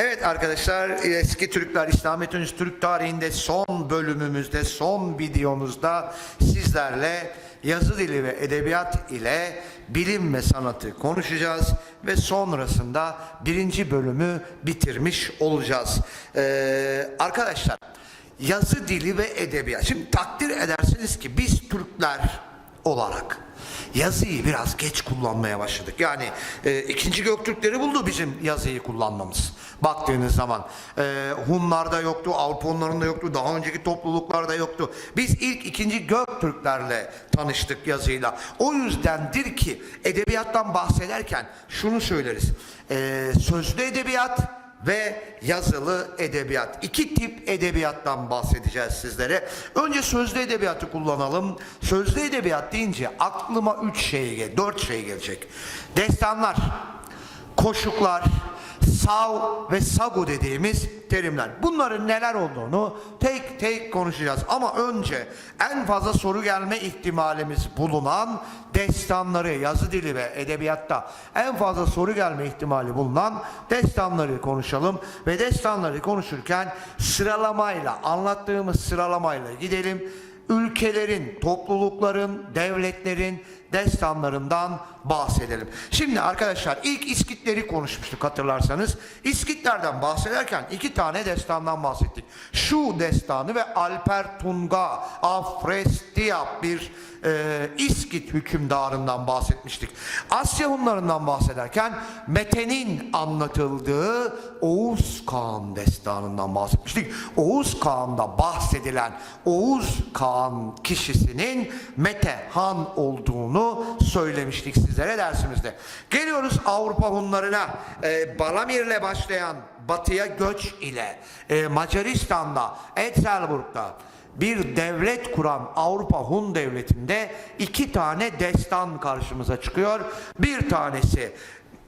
Evet arkadaşlar eski Türkler İslam Metonist Türk tarihinde son bölümümüzde son videomuzda sizlerle yazı dili ve edebiyat ile bilim ve sanatı konuşacağız ve sonrasında birinci bölümü bitirmiş olacağız. Ee, arkadaşlar yazı dili ve edebiyat. Şimdi takdir edersiniz ki biz Türkler olarak yazıyı biraz geç kullanmaya başladık. Yani e, ikinci Göktürkleri buldu bizim yazıyı kullanmamız. Baktığınız zaman e, Hunlarda yoktu, Avrupa Hunlarında yoktu, daha önceki topluluklarda yoktu. Biz ilk ikinci Göktürklerle tanıştık yazıyla. O yüzdendir ki edebiyattan bahsederken şunu söyleriz. E, sözlü edebiyat ve yazılı edebiyat. İki tip edebiyattan bahsedeceğiz sizlere. Önce sözlü edebiyatı kullanalım. Sözlü edebiyat deyince aklıma üç şey, dört şey gelecek. Destanlar, koşuklar, sav ve sagu dediğimiz terimler. Bunların neler olduğunu tek tek konuşacağız. Ama önce en fazla soru gelme ihtimalimiz bulunan destanları, yazı dili ve edebiyatta en fazla soru gelme ihtimali bulunan destanları konuşalım. Ve destanları konuşurken sıralamayla, anlattığımız sıralamayla gidelim ülkelerin, toplulukların, devletlerin destanlarından bahsedelim. Şimdi arkadaşlar ilk İskitleri konuşmuştuk hatırlarsanız. İskitlerden bahsederken iki tane destandan bahsettik. Şu destanı ve Alper Tunga Afrestiap bir e, İskit hükümdarından bahsetmiştik. Asya Hunlarından bahsederken Mete'nin anlatıldığı Oğuz Kağan destanından bahsetmiştik. Oğuz Kağan'da bahsedilen Oğuz Kağan kişisinin Mete Han olduğunu söylemiştik sizlere dersimizde. Geliyoruz Avrupa Hunlarına. E, Balamir'le başlayan batıya göç ile e, Macaristan'da, Etzelburg'da bir devlet kuran Avrupa Hun devletinde iki tane destan karşımıza çıkıyor. Bir tanesi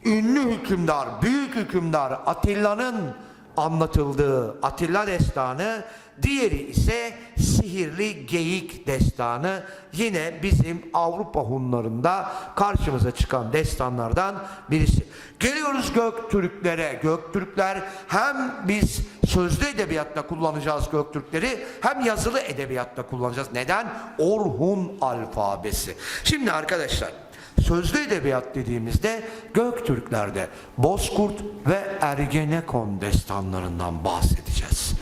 ünlü hükümdar, büyük hükümdar Atilla'nın anlatıldığı Atilla destanı, diğeri ise sihirli geyik destanı. Yine bizim Avrupa Hunlarında karşımıza çıkan destanlardan birisi. Geliyoruz Göktürklere. Göktürkler hem biz sözlü edebiyatta kullanacağız Göktürkleri hem yazılı edebiyatta kullanacağız. Neden? Orhun alfabesi. Şimdi arkadaşlar Sözlü edebiyat dediğimizde Göktürklerde Bozkurt ve Ergenekon destanlarından bahsedeceğiz.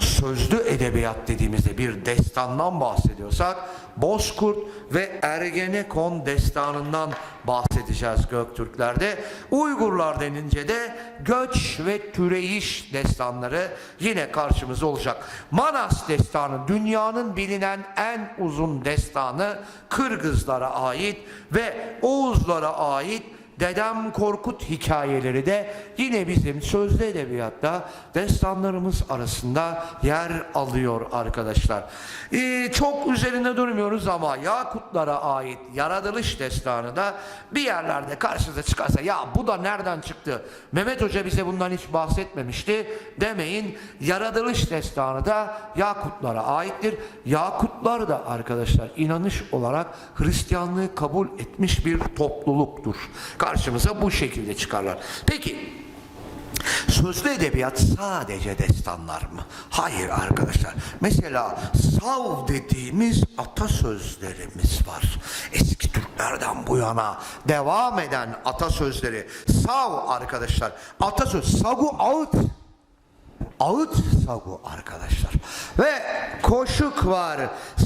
Sözlü edebiyat dediğimizde bir destandan bahsediyorsak Bozkurt ve Ergenekon destanından bahsedeceğiz Göktürklerde. Uygurlar denince de göç ve türeyiş destanları yine karşımıza olacak. Manas destanı dünyanın bilinen en uzun destanı Kırgızlara ait ve Oğuzlara ait Dedem Korkut hikayeleri de yine bizim sözlü edebiyatta destanlarımız arasında yer alıyor arkadaşlar. Ee, çok üzerinde durmuyoruz ama Yakutlara ait yaratılış destanı da bir yerlerde karşınıza çıkarsa ya bu da nereden çıktı? Mehmet Hoca bize bundan hiç bahsetmemişti demeyin. Yaratılış destanı da Yakutlara aittir. Yakutlar da arkadaşlar inanış olarak Hristiyanlığı kabul etmiş bir topluluktur. Karşımıza bu şekilde çıkarlar. Peki Sözlü edebiyat sadece destanlar mı? Hayır arkadaşlar. Mesela sav dediğimiz atasözlerimiz var. Eski Türklerden bu yana devam eden atasözleri. Sav arkadaşlar. Atasöz. Sagu ağıt. Ağıt sagu arkadaşlar. Ve koşuk var.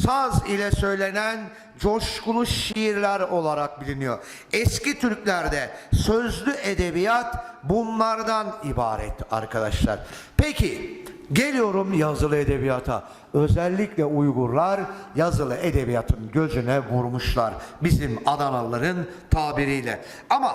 Saz ile söylenen coşkulu şiirler olarak biliniyor. Eski Türklerde sözlü edebiyat bunlardan ibaret arkadaşlar. Peki geliyorum yazılı edebiyata. Özellikle Uygurlar yazılı edebiyatın gözüne vurmuşlar. Bizim Adanalıların tabiriyle. Ama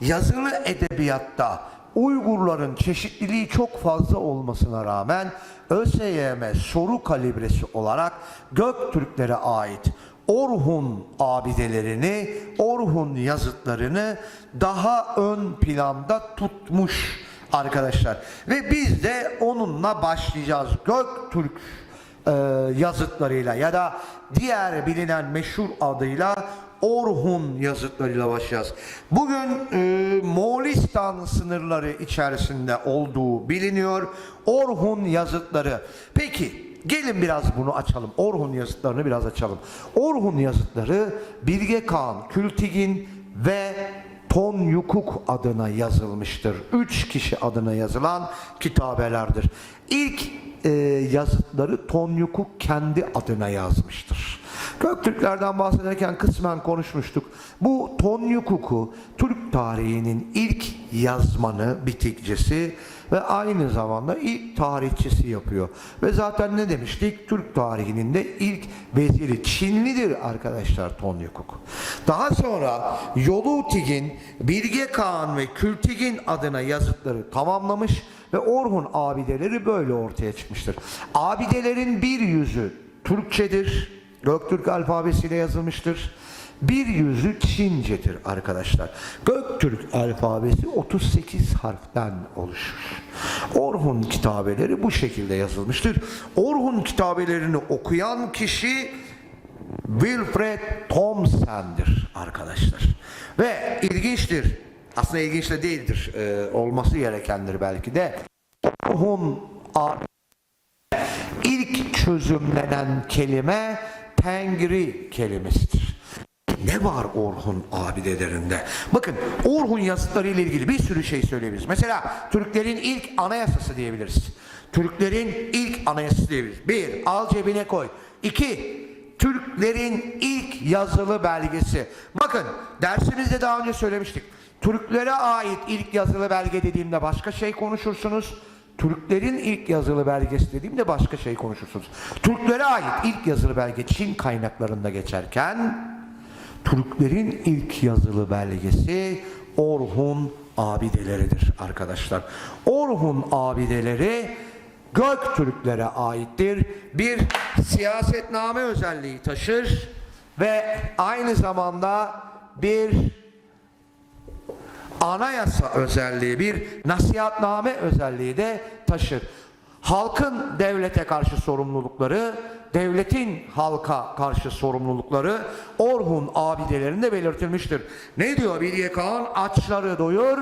yazılı edebiyatta Uygurların çeşitliliği çok fazla olmasına rağmen ÖSYM soru kalibresi olarak Göktürklere ait Orhun abidelerini, Orhun yazıtlarını daha ön planda tutmuş arkadaşlar. Ve biz de onunla başlayacağız. Göktürk e, yazıtlarıyla ya da diğer bilinen meşhur adıyla Orhun yazıtlarıyla başlayacağız. Bugün e, Moğolistan sınırları içerisinde olduğu biliniyor. Orhun yazıtları. Peki gelin biraz bunu açalım. Orhun yazıtlarını biraz açalım. Orhun yazıtları Bilge Kağan, Kültigin ve Ton Yukuk adına yazılmıştır. Üç kişi adına yazılan kitabelerdir. İlk e, yazıtları Ton Yukuk kendi adına yazmıştır. Göktürklerden bahsederken kısmen konuşmuştuk. Bu Ton Yukuk'u Türk tarihinin ilk yazmanı, bitikçisi ve aynı zamanda ilk tarihçisi yapıyor. Ve zaten ne demiştik? Türk tarihinin de ilk veziri Çinlidir arkadaşlar Ton Yukuk. Daha sonra Yolutigin, Bilge Kağan ve Kültigin adına yazıtları tamamlamış ve Orhun abideleri böyle ortaya çıkmıştır. Abidelerin bir yüzü Türkçedir. Göktürk alfabesiyle yazılmıştır. Bir yüzü Çincedir arkadaşlar. Göktürk alfabesi 38 harften oluşur. Orhun kitabeleri bu şekilde yazılmıştır. Orhun kitabelerini okuyan kişi Wilfred Thomson'dir arkadaşlar. Ve ilginçtir. Aslında ilginç de değildir. Ee, olması gerekendir belki de. Orhun ilk çözümlenen kelime Tengri kelimesidir. Ne var Orhun abidelerinde? Bakın Orhun yazıtları ile ilgili bir sürü şey söyleyebiliriz. Mesela Türklerin ilk anayasası diyebiliriz. Türklerin ilk anayasası diyebiliriz. Bir, al cebine koy. İki, Türklerin ilk yazılı belgesi. Bakın dersimizde daha önce söylemiştik. Türklere ait ilk yazılı belge dediğimde başka şey konuşursunuz. Türklerin ilk yazılı belgesi dediğimde başka şey konuşursunuz. Türklere ait ilk yazılı belge Çin kaynaklarında geçerken Türklerin ilk yazılı belgesi Orhun abideleridir arkadaşlar. Orhun abideleri Göktürklere aittir. Bir siyasetname özelliği taşır ve aynı zamanda bir anayasa özelliği, bir nasihatname özelliği de taşır. Halkın devlete karşı sorumlulukları, devletin halka karşı sorumlulukları Orhun abidelerinde belirtilmiştir. Ne diyor Bilge Kağan? Açları doyur,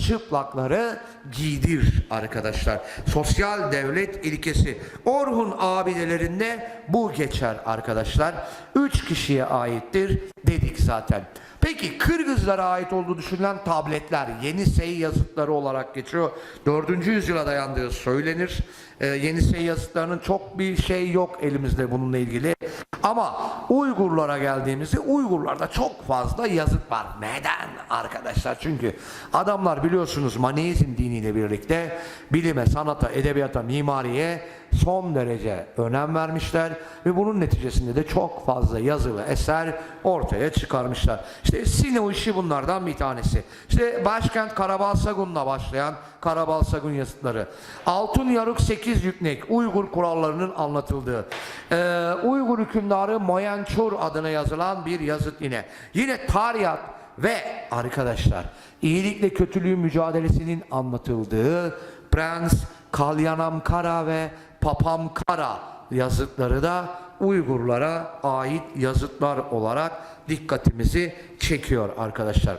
çıplakları giydir arkadaşlar. Sosyal devlet ilkesi. Orhun abidelerinde bu geçer arkadaşlar. Üç kişiye aittir dedik zaten. Peki Kırgızlara ait olduğu düşünülen tabletler Yenisey yazıtları olarak geçiyor. 4. yüzyıla dayandığı söylenir. Ee, Yenisey yazıtlarının çok bir şey yok elimizde bununla ilgili. Ama Uygurlara geldiğimizde Uygurlarda çok fazla yazıt var. Neden arkadaşlar? Çünkü adamlar biliyorsunuz Maneizm diniyle birlikte bilime, sanata, edebiyata, mimariye son derece önem vermişler ve bunun neticesinde de çok fazla yazılı eser ortaya çıkarmışlar. İşte Sino işi bunlardan bir tanesi. İşte başkent Karabalsagun'la başlayan Karabalsagun yazıtları. Altın Yarık 8 Yüknek Uygur kurallarının anlatıldığı. Ee, Uygur hükümdarı Moyençur adına yazılan bir yazıt yine. Yine Taryat ve arkadaşlar iyilikle kötülüğün mücadelesinin anlatıldığı Prens Kalyanamkara ve Papamkara yazıtları da Uygurlara ait yazıtlar olarak dikkatimizi çekiyor arkadaşlar.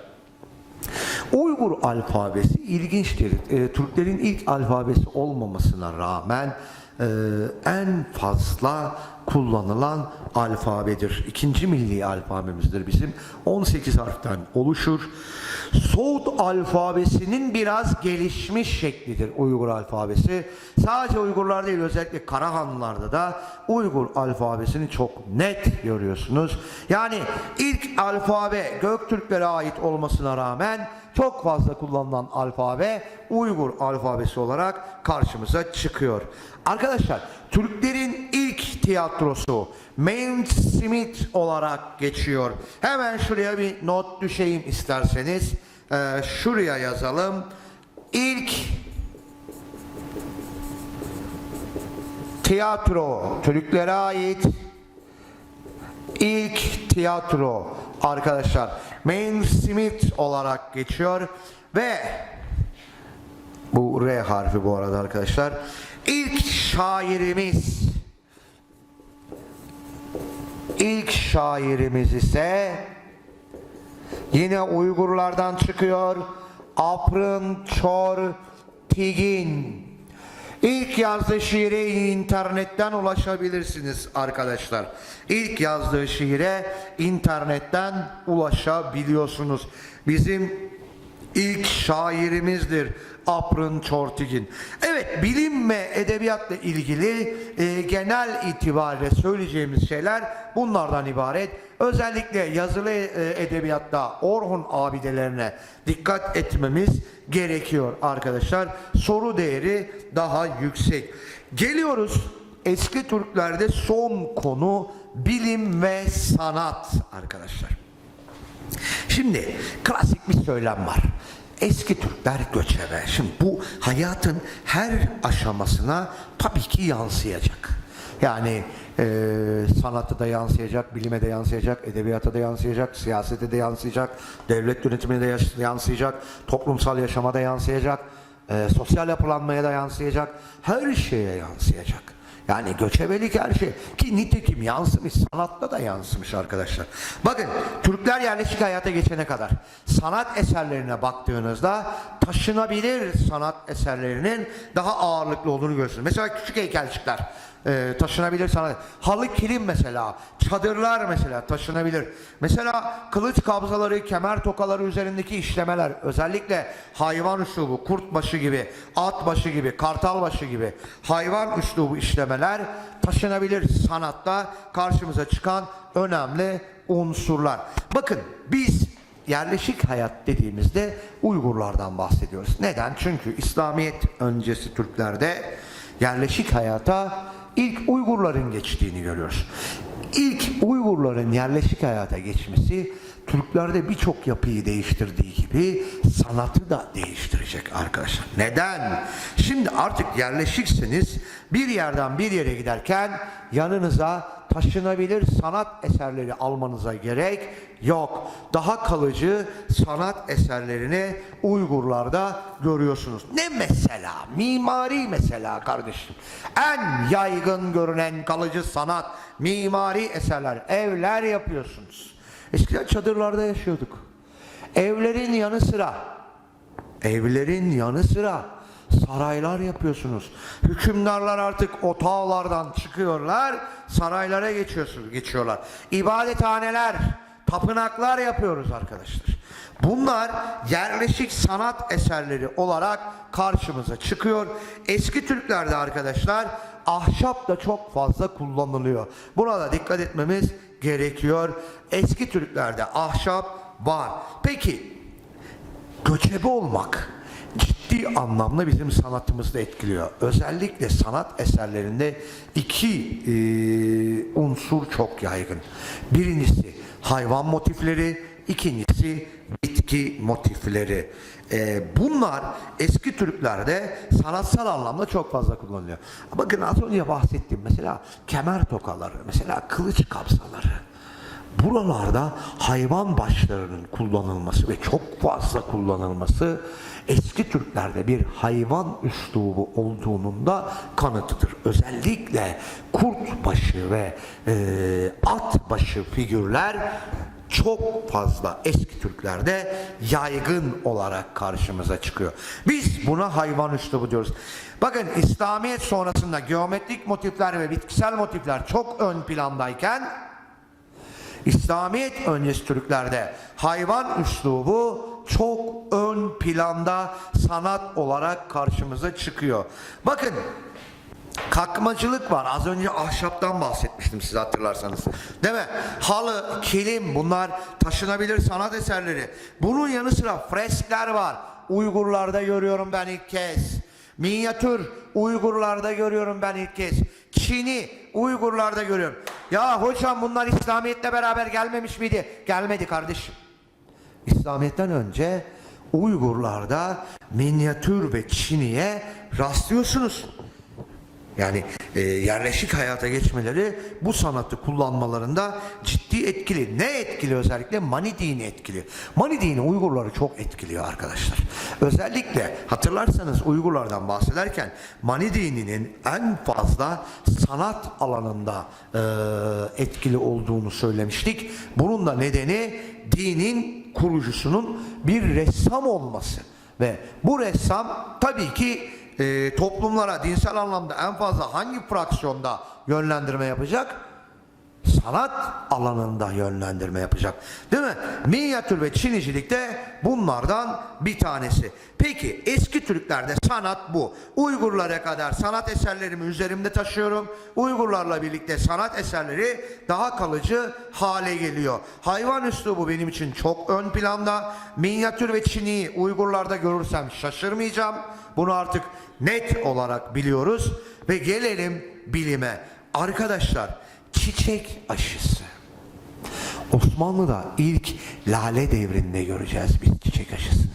Uygur alfabesi ilginçtir. E, Türklerin ilk alfabesi olmamasına rağmen e, en fazla kullanılan alfabedir. İkinci milli alfabemizdir bizim. 18 harften oluşur. Soğut alfabesinin biraz gelişmiş şeklidir Uygur alfabesi. Sadece Uygurlar değil özellikle Karahanlılarda da Uygur alfabesini çok net görüyorsunuz. Yani ilk alfabe Göktürklere ait olmasına rağmen çok fazla kullanılan alfabe Uygur alfabesi olarak karşımıza çıkıyor. Arkadaşlar Türklerin tiyatrosu Mount Smith olarak geçiyor. Hemen şuraya bir not düşeyim isterseniz. Ee, şuraya yazalım. İlk tiyatro Türklere ait ilk tiyatro arkadaşlar Main Smith olarak geçiyor ve bu R harfi bu arada arkadaşlar ilk şairimiz ilk şairimiz ise Yine Uygurlardan çıkıyor. Aprın Çor Tigin. İlk yazdığı şiire internetten ulaşabilirsiniz arkadaşlar. İlk yazdığı şiire internetten ulaşabiliyorsunuz. Bizim ilk şairimizdir Aprın Çortigin. Evet bilim ve edebiyatla ilgili e, genel itibariyle söyleyeceğimiz şeyler bunlardan ibaret. Özellikle yazılı e, edebiyatta Orhun abidelerine dikkat etmemiz gerekiyor arkadaşlar. Soru değeri daha yüksek. Geliyoruz eski Türklerde son konu bilim ve sanat arkadaşlar. Şimdi klasik bir söylem var. Eski Türkler göçebe. Şimdi bu hayatın her aşamasına tabii ki yansıyacak. Yani e, sanatı da yansıyacak, bilime de yansıyacak, edebiyata da yansıyacak, siyasete de yansıyacak, devlet yönetimine de yansıyacak, toplumsal yaşama da yansıyacak, e, sosyal yapılanmaya da yansıyacak, her şeye yansıyacak. Yani göçebelik her şey ki nitekim yansımış sanatta da yansımış arkadaşlar. Bakın Türkler yerleşik hayata geçene kadar sanat eserlerine baktığınızda taşınabilir sanat eserlerinin daha ağırlıklı olduğunu görürsünüz. Mesela küçük heykelcikler e, taşınabilir sanat. Halı kilim mesela, çadırlar mesela taşınabilir. Mesela kılıç kabzaları, kemer tokaları üzerindeki işlemeler özellikle hayvan üslubu, kurt başı gibi, at başı gibi, kartal başı gibi hayvan üslubu işlemeler taşınabilir sanatta karşımıza çıkan önemli unsurlar. Bakın biz yerleşik hayat dediğimizde Uygurlardan bahsediyoruz. Neden? Çünkü İslamiyet öncesi Türklerde yerleşik hayata ilk Uygurların geçtiğini görüyoruz. İlk Uygurların yerleşik hayata geçmesi Türklerde birçok yapıyı değiştirdiği gibi sanatı da değiştirecek arkadaşlar. Neden? Şimdi artık yerleşiksiniz bir yerden bir yere giderken yanınıza taşınabilir sanat eserleri almanıza gerek yok. Daha kalıcı sanat eserlerini Uygurlarda görüyorsunuz. Ne mesela? Mimari mesela kardeşim. En yaygın görünen kalıcı sanat, mimari eserler, evler yapıyorsunuz. Eskiden çadırlarda yaşıyorduk. Evlerin yanı sıra Evlerin yanı sıra saraylar yapıyorsunuz. Hükümdarlar artık otağlardan çıkıyorlar, saraylara geçiyorsunuz, geçiyorlar. İbadethaneler, tapınaklar yapıyoruz arkadaşlar. Bunlar yerleşik sanat eserleri olarak karşımıza çıkıyor. Eski Türklerde arkadaşlar ahşap da çok fazla kullanılıyor. Buna da dikkat etmemiz gerekiyor. Eski Türklerde ahşap var. Peki göçebe olmak ciddi anlamda bizim sanatımızda etkiliyor. Özellikle sanat eserlerinde iki e, unsur çok yaygın. Birincisi hayvan motifleri, ikincisi bitki motifleri. E, bunlar eski Türklerde sanatsal anlamda çok fazla kullanılıyor. Bakın az önce bahsettiğim mesela kemer tokaları, mesela kılıç kapsaları. Buralarda hayvan başlarının kullanılması ve çok fazla kullanılması eski Türklerde bir hayvan üslubu olduğunun da kanıtıdır. Özellikle kurt başı ve e, at başı figürler çok fazla eski Türklerde yaygın olarak karşımıza çıkıyor. Biz buna hayvan üslubu diyoruz. Bakın İslamiyet sonrasında geometrik motifler ve bitkisel motifler çok ön plandayken İslamiyet öncesi Türklerde hayvan üslubu çok ön planda sanat olarak karşımıza çıkıyor. Bakın kakmacılık var. Az önce ahşaptan bahsetmiştim size hatırlarsanız. Değil mi? Halı, kilim bunlar taşınabilir sanat eserleri. Bunun yanı sıra freskler var. Uygurlarda görüyorum ben ilk kez. Minyatür Uygurlarda görüyorum ben ilk kez. Çin'i Uygurlarda görüyorum. Ya hocam bunlar İslamiyet'le beraber gelmemiş miydi? Gelmedi kardeşim. İslamiyet'ten önce Uygurlarda minyatür ve Çin'iye rastlıyorsunuz. Yani e, yerleşik hayata geçmeleri bu sanatı kullanmalarında ciddi etkili. Ne etkili özellikle? Mani dini etkili. Mani dini Uygurları çok etkiliyor arkadaşlar. Özellikle hatırlarsanız Uygurlardan bahsederken Mani dininin en fazla sanat alanında e, etkili olduğunu söylemiştik. Bunun da nedeni dinin kurucusunun bir ressam olması ve bu ressam tabii ki e, toplumlara dinsel anlamda en fazla hangi fraksiyonda yönlendirme yapacak? Sanat alanında yönlendirme yapacak. Değil mi? Minyatür ve Çinicilik de bunlardan bir tanesi. Peki eski Türklerde sanat bu. Uygurlara kadar sanat eserlerimi üzerimde taşıyorum. Uygurlarla birlikte sanat eserleri daha kalıcı hale geliyor. Hayvan üslubu benim için çok ön planda. Minyatür ve Çini'yi Uygurlarda görürsem şaşırmayacağım. Bunu artık net olarak biliyoruz. Ve gelelim bilime. Arkadaşlar çiçek aşısı. Osmanlı'da ilk lale devrinde göreceğiz biz çiçek aşısını.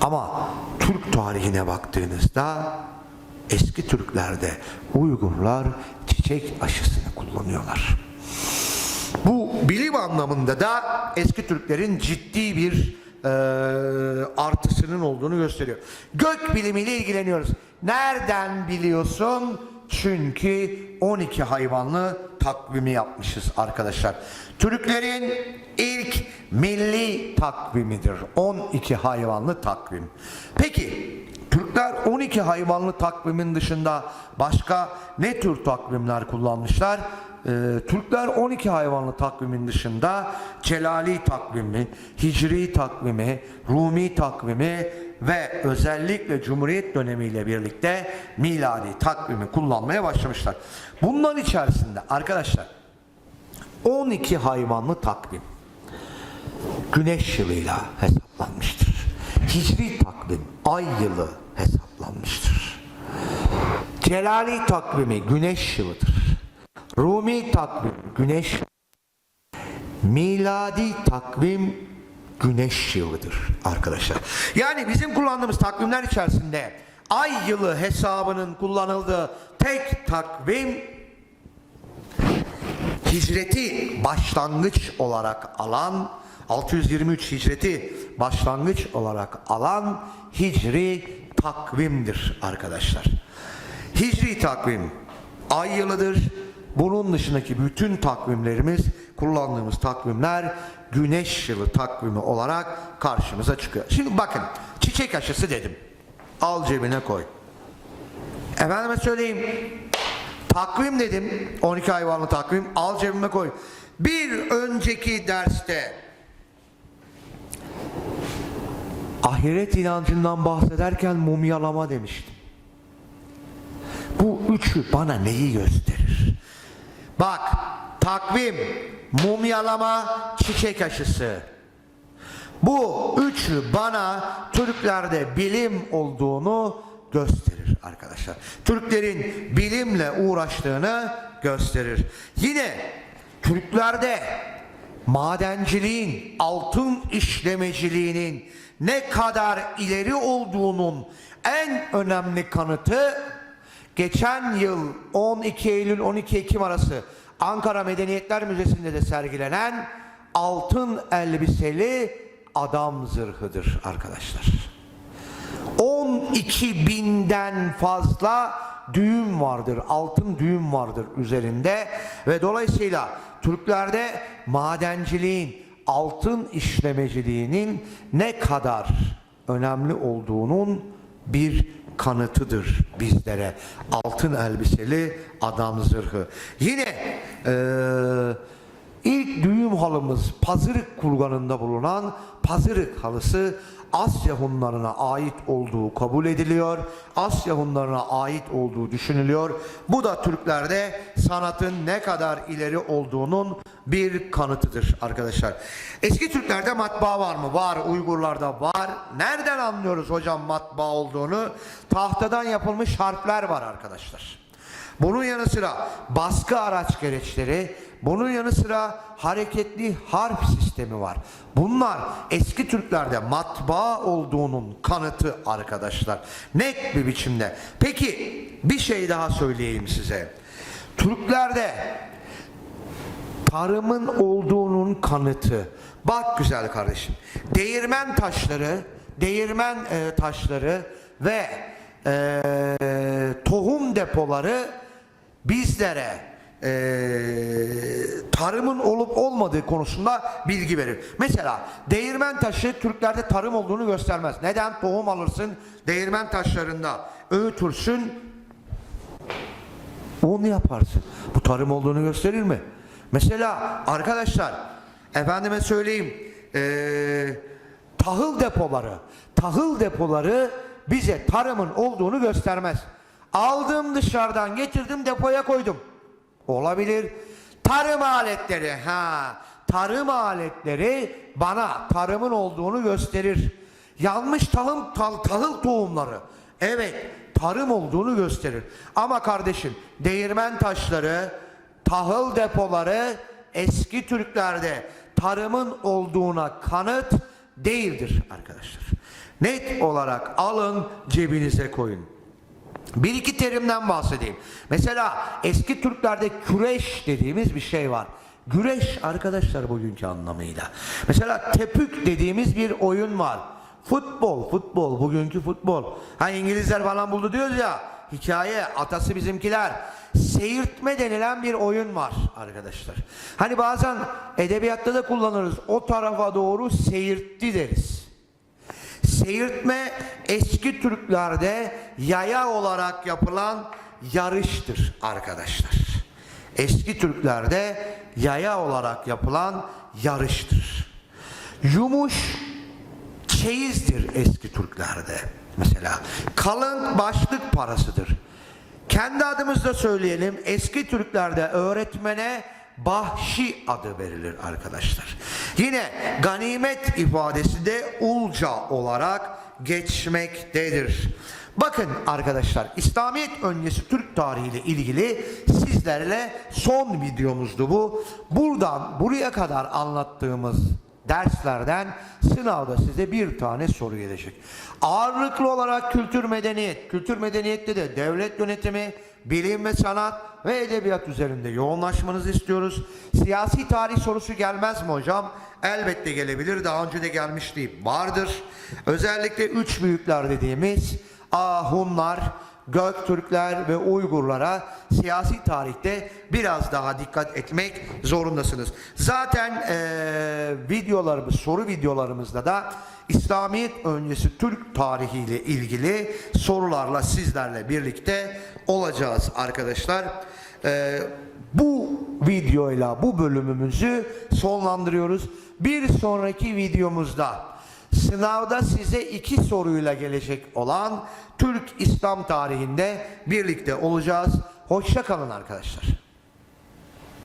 Ama Türk tarihine baktığınızda eski Türklerde Uygurlar çiçek aşısını kullanıyorlar. Bu bilim anlamında da eski Türklerin ciddi bir e, artısının olduğunu gösteriyor. Gök bilimiyle ilgileniyoruz. Nereden biliyorsun? Çünkü 12 hayvanlı takvimi yapmışız arkadaşlar. Türklerin ilk milli takvimidir. 12 hayvanlı takvim. Peki Türkler 12 hayvanlı takvimin dışında başka ne tür takvimler kullanmışlar? Ee, Türkler 12 hayvanlı takvimin dışında Celali takvimi, Hicri takvimi, Rumi takvimi ve özellikle Cumhuriyet dönemiyle birlikte miladi takvimi kullanmaya başlamışlar. Bunların içerisinde arkadaşlar 12 hayvanlı takvim güneş yılıyla hesaplanmıştır. Hicri takvim ay yılı hesaplanmıştır. Celali takvimi güneş yılıdır. Rumi takvim güneş Miladi takvim güneş yılıdır arkadaşlar. Yani bizim kullandığımız takvimler içerisinde ay yılı hesabının kullanıldığı tek takvim hicreti başlangıç olarak alan 623 hicreti başlangıç olarak alan hicri takvimdir arkadaşlar. Hicri takvim ay yılıdır. Bunun dışındaki bütün takvimlerimiz, kullandığımız takvimler güneş yılı takvimi olarak karşımıza çıkıyor. Şimdi bakın çiçek aşısı dedim. Al cebine koy. Efendime söyleyeyim. Takvim dedim. 12 hayvanlı takvim. Al cebime koy. Bir önceki derste ahiret inancından bahsederken mumyalama demiştim. Bu üçü bana neyi gösterir? Bak takvim, mumyalama, çiçek aşısı. Bu üçü bana Türklerde bilim olduğunu gösterir arkadaşlar. Türklerin bilimle uğraştığını gösterir. Yine Türklerde madenciliğin, altın işlemeciliğinin ne kadar ileri olduğunun en önemli kanıtı geçen yıl 12 Eylül 12 Ekim arası Ankara Medeniyetler Müzesi'nde de sergilenen altın elbiseli adam zırhıdır arkadaşlar. 12 binden fazla düğüm vardır, altın düğüm vardır üzerinde ve dolayısıyla Türklerde madenciliğin, altın işlemeciliğinin ne kadar önemli olduğunun bir kanıtıdır bizlere. Altın elbiseli adam zırhı. Yine eee İlk düğüm halımız Pazırık kurganında bulunan Pazırık halısı Asya Hunlarına ait olduğu kabul ediliyor. Asya Hunlarına ait olduğu düşünülüyor. Bu da Türklerde sanatın ne kadar ileri olduğunun bir kanıtıdır arkadaşlar. Eski Türklerde matbaa var mı? Var. Uygurlarda var. Nereden anlıyoruz hocam matbaa olduğunu? Tahtadan yapılmış harfler var arkadaşlar. Bunun yanı sıra baskı araç gereçleri, bunun yanı sıra hareketli harf sistemi var. Bunlar eski Türklerde matbaa olduğunun kanıtı arkadaşlar. Net bir biçimde. Peki bir şey daha söyleyeyim size. Türklerde tarımın olduğunun kanıtı. Bak güzel kardeşim. Değirmen taşları, değirmen e, taşları ve e, tohum depoları bizlere tarımın olup olmadığı konusunda bilgi verir. Mesela değirmen taşı Türklerde tarım olduğunu göstermez. Neden? Tohum alırsın değirmen taşlarında öğütürsün onu yaparsın. Bu tarım olduğunu gösterir mi? Mesela arkadaşlar efendime söyleyeyim eee, tahıl depoları tahıl depoları bize tarımın olduğunu göstermez. Aldım dışarıdan getirdim depoya koydum. Olabilir. Tarım aletleri ha tarım aletleri bana tarımın olduğunu gösterir. Yanmış tahıl, tahıl, tahıl tohumları. Evet tarım olduğunu gösterir. Ama kardeşim değirmen taşları, tahıl depoları eski Türklerde tarımın olduğuna kanıt değildir arkadaşlar. Net olarak alın cebinize koyun. Bir iki terimden bahsedeyim. Mesela eski Türklerde küreş dediğimiz bir şey var. Güreş arkadaşlar bugünkü anlamıyla. Mesela tepük dediğimiz bir oyun var. Futbol, futbol, bugünkü futbol. Ha İngilizler falan buldu diyoruz ya. Hikaye, atası bizimkiler. Seyirtme denilen bir oyun var arkadaşlar. Hani bazen edebiyatta da kullanırız. O tarafa doğru seyirtti deriz. Seyirtme eski Türklerde yaya olarak yapılan yarıştır arkadaşlar. Eski Türklerde yaya olarak yapılan yarıştır. Yumuş çeyizdir eski Türklerde mesela. Kalın başlık parasıdır. Kendi adımızda söyleyelim. Eski Türklerde öğretmene bahşi adı verilir arkadaşlar. Yine ganimet ifadesi de ulca olarak geçmektedir. Bakın arkadaşlar İslamiyet öncesi Türk tarihi ile ilgili sizlerle son videomuzdu bu. Buradan buraya kadar anlattığımız derslerden sınavda size bir tane soru gelecek. Ağırlıklı olarak kültür medeniyet, kültür medeniyette de devlet yönetimi, bilim ve sanat ve edebiyat üzerinde yoğunlaşmanızı istiyoruz. Siyasi tarih sorusu gelmez mi hocam? Elbette gelebilir. Daha önce de gelmişti. Vardır. Özellikle üç büyükler dediğimiz Ahunlar, Göktürkler ve Uygurlara siyasi tarihte biraz daha dikkat etmek zorundasınız. Zaten eee videolarımız, soru videolarımızda da İslamiyet öncesi Türk tarihiyle ilgili sorularla sizlerle birlikte olacağız arkadaşlar. Eee, bu videoyla bu bölümümüzü sonlandırıyoruz. Bir sonraki videomuzda Sınavda size iki soruyla gelecek olan Türk İslam tarihinde birlikte olacağız. Hoşça kalın arkadaşlar.